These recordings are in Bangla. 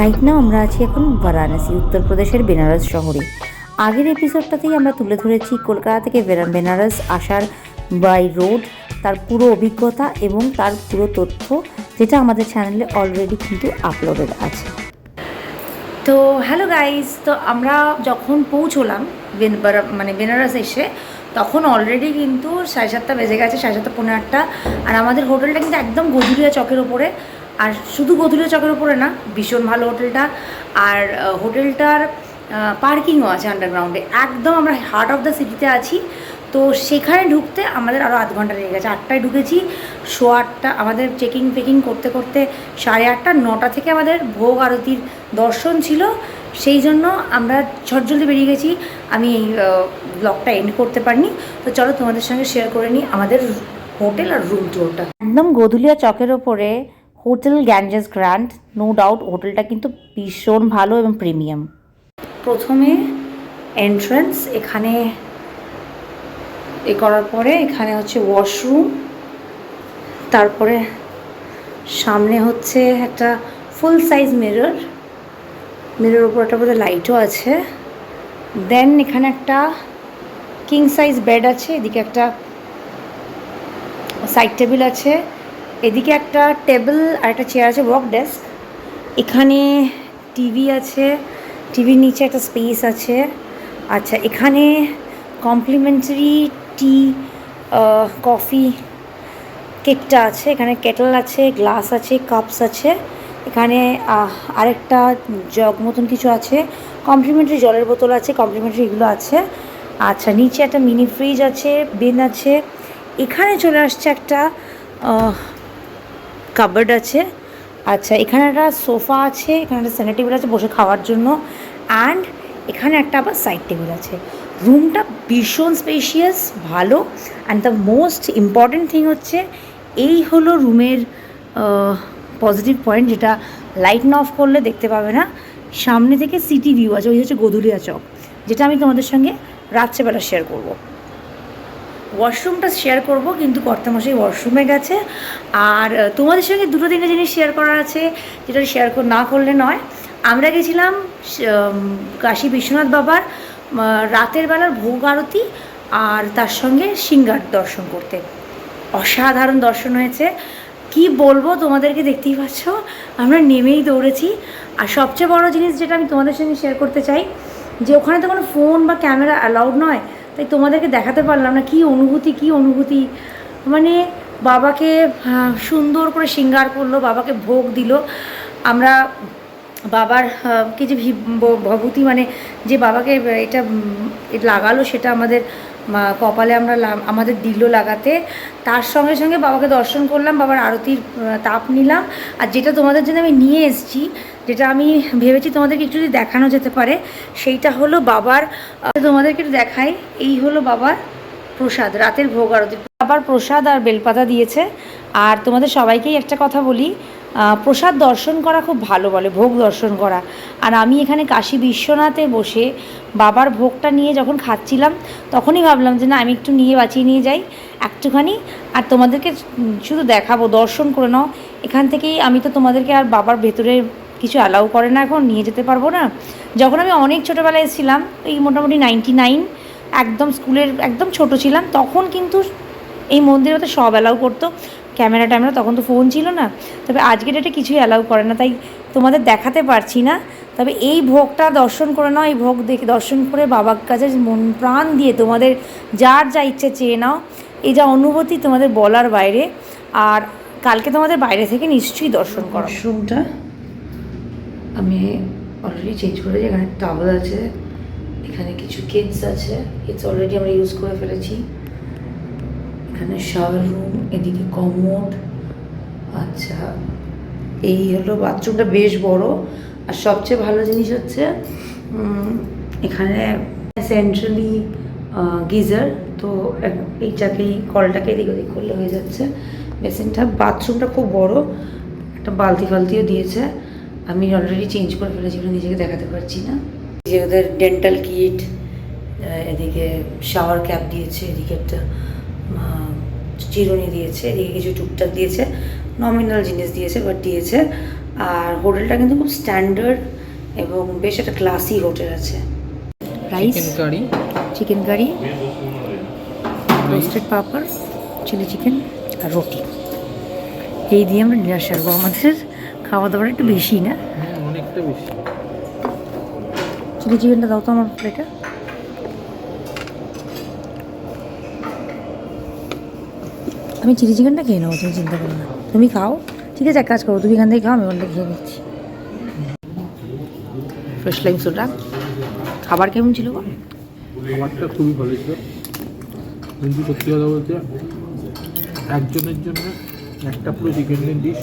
রাইট নাও আমরা আছি এখন বারাণসী উত্তরপ্রদেশের বেনারস শহরে। আগের এপিসোডটাতেই আমরা তুলে ধরেছি কলকাতা থেকে বেনারস আসার বাই রোড তার পুরো অভিজ্ঞতা এবং তার পুরো তথ্য, যেটা আমাদের চ্যানেলে অলরেডি কিন্তু আপলোডেড আছে। তো হ্যালো গাইস তো আমরা যখন পৌঁছলাম মানে বেনারস এসে, তখন অলরেডি কিন্তু সাড়ে সাতটা বেজে গেছে, সাড়ে সাতটা পনেরো আটটা। আর আমাদের হোটেলটা কিন্তু একদম গধুরিয়া চকের ওপরে। আর শুধু গধুরিয়া চকের ওপরে না, ভীষণ ভালো হোটেলটা। আর হোটেলটার পার্কিংও আছে আন্ডারগ্রাউন্ডে একদম আমরা হার্ট অফ দ্য সিটিতে আছি। তো সেখানে ঢুকতে আমাদের আরও আধ ঘণ্টা লেগে গেছে। আটটায় ঢুকেছি শো আটটা। আমাদের চেকিং ফেকিং করতে করতে সাড়ে আটটা, নটা থেকে আমাদের ভোগ আরতির দর্শন ছিল। সেই জন্য আমরা ঝটজলদি বেরিয়ে গেছি। আমি এই ব্লগটা এন্ড করতে পারিনি। তো চলো তোমাদের সঙ্গে শেয়ার করে নিই আমাদের হোটেল আর রুম টুরটা একদম গধুলিয়া চকের ওপরে hotel Ganges Grand no doubt হোটেলটা কিন্তু ভীষণ ভালো এবং প্রিমিয়াম প্রথমে এন্ট্রান্স এখানে এ করার পরে এখানে হচ্ছে ওয়াশরুম তারপরে সামনে হচ্ছে একটা ফুল সাইজ মিরর মিরর ওপর একটা বোধহয় লাইটও আছে। দেন এখানে একটা কিং সাইজ বেড আছে, এদিকে একটা সাইড টেবিল আছে। এদিকে একটা টেবিল আর একটা চেয়ার আছে ওয়ার্ক ডেস্ক এখানে টিভি আছে টিভির নিচে একটা স্পেস আছে। আচ্ছা এখানে কমপ্লিমেন্টারি টি কফি কেকটা আছে। এখানে কেটল আছে গ্লাস আছে কাপস আছে। এখানে আরেকটা জগ মতন কিছু আছে। কমপ্লিমেন্টারি জলের বোতল আছে কমপ্লিমেন্টারি এগুলো আছে। আচ্ছা নিচে একটা মিনি ফ্রিজ আছে বেন আছে। এখানে চলে আসছে একটা কাবার্ড আছে। আচ্ছা এখানে একটা সোফা আছে, এখানে একটা সেনা টেবিল আছে বসে খাওয়ার জন্য। অ্যান্ড এখানে একটা আবার সাইড টেবিল আছে। রুমটা ভীষণ স্পেশিয়াস ভালো। And the most important thing হচ্ছে, এই হলো রুমের পজিটিভ পয়েন্ট যেটা লাইট না অফ করলে দেখতে পাবে না। সামনে থেকে সিটি ভিউ আছে, ওই হচ্ছে গধুলিয়া চক যেটা আমি তোমাদের সঙ্গে রাত্রেবেলা শেয়ার করব। ওয়াশরুমটা শেয়ার করব, কিন্তু কর্তামশাই ওয়াশরুমে গেছে। আর তোমাদের সঙ্গে দুটো তিনটে জিনিস শেয়ার করার আছে, যেটা শেয়ার না করলে নয়। আমরা গেছিলাম কাশী বিশ্বনাথ বাবার রাতের বেলার ভোগ আরতি আর তার সঙ্গে সিঙ্গার দর্শন করতে। অসাধারণ দর্শন হয়েছে। কি বলব তোমাদেরকে দেখতেই পাচ্ছ? আমরা নেমেই দৌড়েছি। আর সবচেয়ে বড় জিনিস যেটা আমি তোমাদের সঙ্গে শেয়ার করতে চাই, যে ওখানে তো কোনো ফোন বা ক্যামেরা অ্যালাউড নয় তাই তোমাদেরকে দেখাতে পারলাম না, কি অনুভূতি কি অনুভূতি? মানে বাবাকে সুন্দর করে শৃঙ্গার করল, বাবাকে ভোগ দিল। আমরা বাবার কি যে ভবতী মানে যে বাবাকে, এটা লাগালো, সেটা আমাদের কপালে আমরা আমাদের দিল লাগাতে। তার সঙ্গে সঙ্গে বাবাকে দর্শন করলাম, বাবার আরতির তাপ নিলাম। আর যেটা তোমাদের জন্য আমি নিয়ে এসেছি, যেটা আমি ভেবেছি তোমাদেরকে একটু যদি দেখানো যেতে পারে, সেইটা হলো বাবার তোমাদেরকে একটু দেখাই। এই হলো বাবার প্রসাদ, রাতের ভোগ আরতি। বাবার প্রসাদ আর বেলপাতা দিয়েছে। আর তোমাদের সবাইকেই একটা কথা বলি প্রসাদ দর্শন করা খুব ভালো বলে, ভোগ দর্শন করা। আর আমি এখানে কাশী বিশ্বনাথে বসে বাবার ভোগটা নিয়ে যখন খাচ্ছিলাম, তখনই ভাবলাম যে না, আমি একটু নিয়ে বাঁচিয়ে নিয়ে যাই একটুখানি। আর তোমাদেরকে শুধু দেখাবো, দর্শন করে নাও। এখান থেকেই আমি তো তোমাদেরকে আর বাবার ভেতরে কিছু অ্যালাউ করে না এখন, নিয়ে যেতে পারব না। যখন আমি অনেক ছোটোবেলায় এসেছিলাম, এই মোটামুটি নাইনটি নাইন একদম স্কুলের একদম ছোট ছিলাম, তখন কিন্তু এই মন্দিরে সব অ্যালাউ করতো। ক্যামেরা ট্যামেরা তখন তো ফোন ছিল না। তবে আজকের ডেটে কিছুই অ্যালাউ করে না, তাই তোমাদের দেখাতে পারছি না। তবে এই ভোগটা দর্শন করে নাও, এই ভোগ দেখে দর্শন করে বাবার কাছে মন প্রাণ দিয়ে তোমাদের যার যা ইচ্ছে চেয়ে নাও। এই যা অনুভূতি তোমাদের বলার বাইরে, আর কালকে তোমাদের বাইরে থেকে নিশ্চয়ই দর্শন করো। ওয়াশরুমটা আমি অলরেডি চেঞ্জ করেছি, এখানে টাবল আছে, এখানে কিছু কিডস আছে কিডস অলরেডি আমরা ইউজ করে ফেলেছি। এখানে শাওয়ার রুম এদিকে কমোড। আচ্ছা এই হলো বাথরুমটা বেশ বড়। আর সবচেয়ে ভালো জিনিস হচ্ছে এখানে সেন্ট্রালি গিজার। তো এইটাকেই কলটাকে এদিক ওদিক করলে হয়ে যাচ্ছে। বেসিনটা বাথরুমটা খুব বড়। একটা বালতি ফালতিও দিয়েছে। আমি অলরেডি চেঞ্জ করে ফেলেছি নিজেকে দেখাতে পারছি না। যে ওদের ডেন্টাল কিট এদিকে শাওয়ার ক্যাপ দিয়েছে, এদিকে একটা চিরুনি দিয়েছে এদিকে কিছু টুকটাক দিয়েছে নমিনাল জিনিস দিয়েছে বাট দিয়েছে। আর হোটেলটা কিন্তু খুব স্ট্যান্ডার্ড এবং বেশ একটা ক্লাসি হোটেল আছে। Rice curry chicken curry roasted পাপড় চিলি চিকেন আর রুটি। এই দিয়ে আমরা ডিনার সারবো আমাদের খাওয়া দাওয়াটা একটু বেশি না? অনেকটা বেশি। চিলি চিকেনটা দাও তো আমার প্লেটে আমি চিলি চিকেনটা খেয়ে নেব তুমি চিন্তা করো না। তুমি খাও ঠিক আছে এক কাজ করো তুমি এখান থেকে খাও আমি ওখানটা খেয়ে নিচ্ছি। ফ্রেশ লাইম সোডা খাবার কেমন ছিল? খাবারটা খুবই ভালো ছিল। কিন্তু সত্যি কথা বলতে একজনের জন্য একটা পুরো চিকেনের ডিশ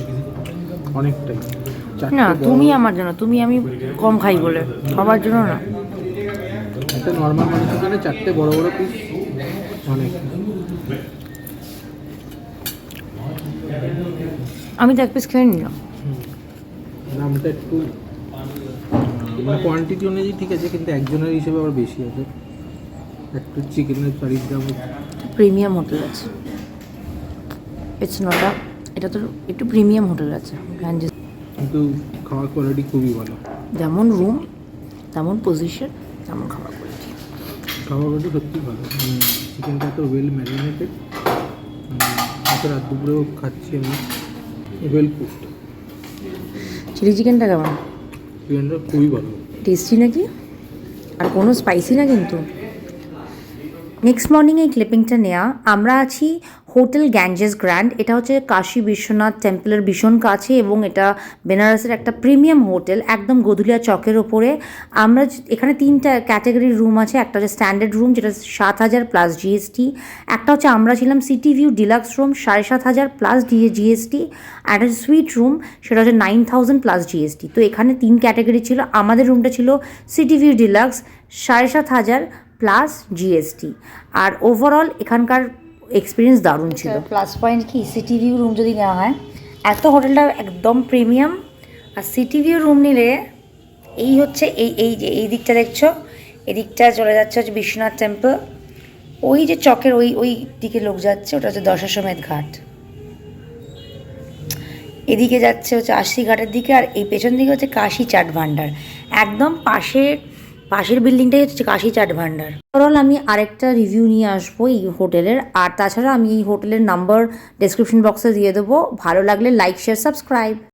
অনেকটাই। না তুমি আমার জন্য তুমি আমি কম খাই বলে। সবার জন্য না। একটা নর্মাল মানুষের জন্য চারটে বড় বড় পিস অনেক। আমি তো এক পিস খেয়ে নিলাম। দামটা একটু মানে কোয়ান্টিটি অনুযায়ী ঠিক আছে কিন্তু একজনের হিসেবে আবার বেশি আছে। একটু চিকেনের কারির দাম প্রিমিয়াম হোটেল আছে। ইটস নট আ এটা তো একটু প্রিমিয়াম হোটেল আছে। কিন্তু খাওয়ার কোয়ালিটি খুবই ভালো। যেমন রুম তেমন পজিশন তেমন খাবার কোয়ালিটি খাবার কোয়ালিটি সত্যি ভালো। চিকেনটা তো ওয়েল ম্যারিনেটেড রাত দুপুরেও খাচ্ছি আমি। ওয়েল কুকড চিলি চিকেনটা কেমন? চিকেনটা খুবই ভালো। টেস্টি নাকি? আর কোনো স্পাইসি না কিন্তু? নেক্সট মর্নিং এই ক্লিপিংটা নেওয়া আমরা আছি হোটেল গ্যাঞ্জেস গ্র্যান্ড এটা হচ্ছে কাশী বিশ্বনাথ টেম্পলের ভীষণ কাছে এবং এটা বেনারসের একটা প্রিমিয়াম হোটেল একদম গধুলিয়া চকের ওপরে। আমরা এখানে তিনটা ক্যাটাগরির রুম আছে। একটা হচ্ছে স্ট্যান্ডার্ড রুম যেটা সাত হাজার প্লাস জিএসটি একটা হচ্ছে আমরা ছিলাম সিটি ভিউ ডিলাক্স রুম সাড়ে সাত হাজার প্লাস ডিএ জিএসটি একটা সুইট রুম সেটা হচ্ছে নাইন থাউজেন্ড প্লাস জিএসটি তো এখানে তিন ক্যাটাগরি ছিল। আমাদের রুমটা ছিল সিটি ভিউ ডিলাক্স সাড়ে সাত হাজার প্লাস জিএসটি আর ওভারঅল এখানকার এক্সপিরিয়েন্স দারুণ ছিল। প্লাস পয়েন্ট কি? সিটি ভিউ রুম যদি নেওয়া হয় এত হোটেলটা একদম প্রিমিয়াম আর সিটি ভিউ রুম নিলে এই হচ্ছে এই এই যে এই দিকটা দেখছ এদিকটা চলে যাচ্ছে হচ্ছে বিশ্বনাথ টেম্পল ওই যে চকের ওই ওই দিকে লোক যাচ্ছে ওটা হচ্ছে দশাশ্বমেধ ঘাট। এদিকে যাচ্ছে হচ্ছে আশি ঘাটের দিকে আর এই পেছন দিকে হচ্ছে কাশি চাট ভান্ডার একদম পাশে পাশের বিল্ডিংটাই হচ্ছে কাশি চাট ভান্ডার। ওভারঅল আমি আরেকটা রিভিউ নিয়ে আসব এই হোটেলের। আর তাছাড়া আমি এই হোটেলের নাম্বার ডেসক্রিপশন বক্সে দিয়ে দেবো। ভালো লাগলে লাইক শেয়ার সাবস্ক্রাইব